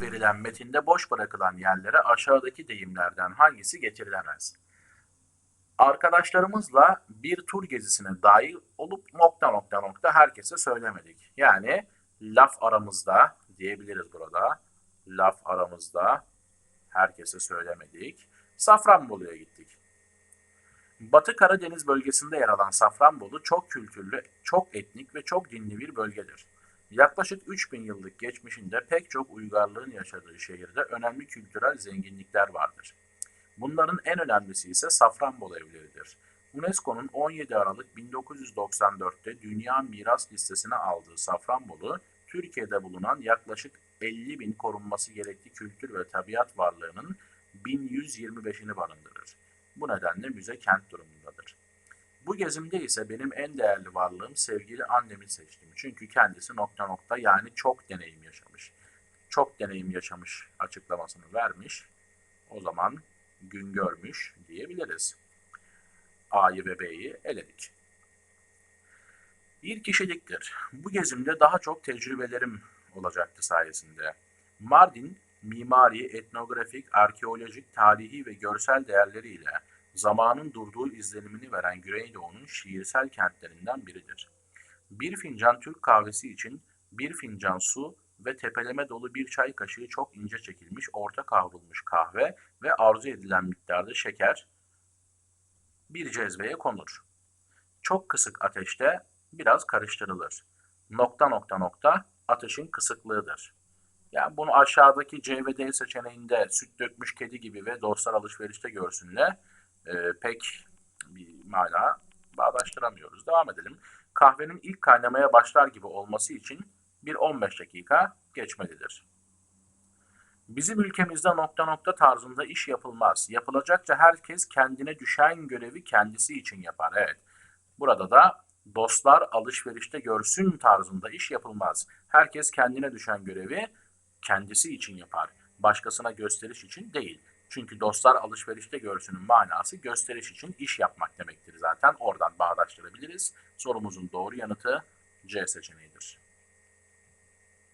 verilen metinde boş bırakılan yerlere aşağıdaki deyimlerden hangisi getirilemez? Arkadaşlarımızla bir tur gezisine dahil olup nokta nokta nokta herkese söylemedik. Yani laf aramızda diyebiliriz burada. Laf aramızda herkese söylemedik. Safranbolu'ya gittik. Batı Karadeniz bölgesinde yer alan Safranbolu çok kültürlü, çok etnik ve çok dinli bir bölgedir. Yaklaşık 3000 yıllık geçmişinde pek çok uygarlığın yaşadığı şehirde önemli kültürel zenginlikler vardır. Bunların en önemlisi ise Safranbolu evleridir. UNESCO'nun 17 Aralık 1994'te Dünya Miras Listesi'ne aldığı Safranbolu, Türkiye'de bulunan yaklaşık 50 bin korunması gerekli kültür ve tabiat varlığının 1125'ini barındırır. Bu nedenle müze kent durumundadır. Bu gezimde ise benim en değerli varlığım sevgili annemi seçtim. Çünkü kendisi nokta nokta yani çok deneyim yaşamış. Çok deneyim yaşamış açıklamasını vermiş. O zaman gün görmüş diyebiliriz. A'yı ve B'yi eledik. Bir kişiliktir. Bu gezimde daha çok tecrübelerim olacaktı sayesinde. Mardin, mimari, etnografik, arkeolojik, tarihi ve görsel değerleriyle zamanın durduğu izlenimini veren Güneydoğu'nun şiirsel kentlerinden biridir. Bir fincan Türk kahvesi için bir fincan su ve tepeleme dolu bir çay kaşığı çok ince çekilmiş orta kavrulmuş kahve ve arzu edilen miktarda şeker bir cezveye konur. Çok kısık ateşte biraz karıştırılır. Nokta nokta nokta ateşin kısıklığıdır. Yani bunu aşağıdaki C ve D seçeneğinde süt dökmüş kedi gibi ve dostlar alışverişte görsünle pek bir mana bağdaştıramıyoruz. Devam edelim. Kahvenin ilk kaynamaya başlar gibi olması için bir 15 dakika geçmelidir. Bizim ülkemizde nokta nokta tarzında iş yapılmaz. Yapılacakça herkes kendine düşen görevi kendisi için yapar. Evet. Burada da dostlar alışverişte görsün tarzında iş yapılmaz. Herkes kendine düşen görevi kendisi için yapar. Başkasına gösteriş için değil. Çünkü dostlar alışverişte görsünün manası gösteriş için iş yapmak demektir zaten. Oradan bağdaştırabiliriz. Sorumuzun doğru yanıtı C seçeneğidir.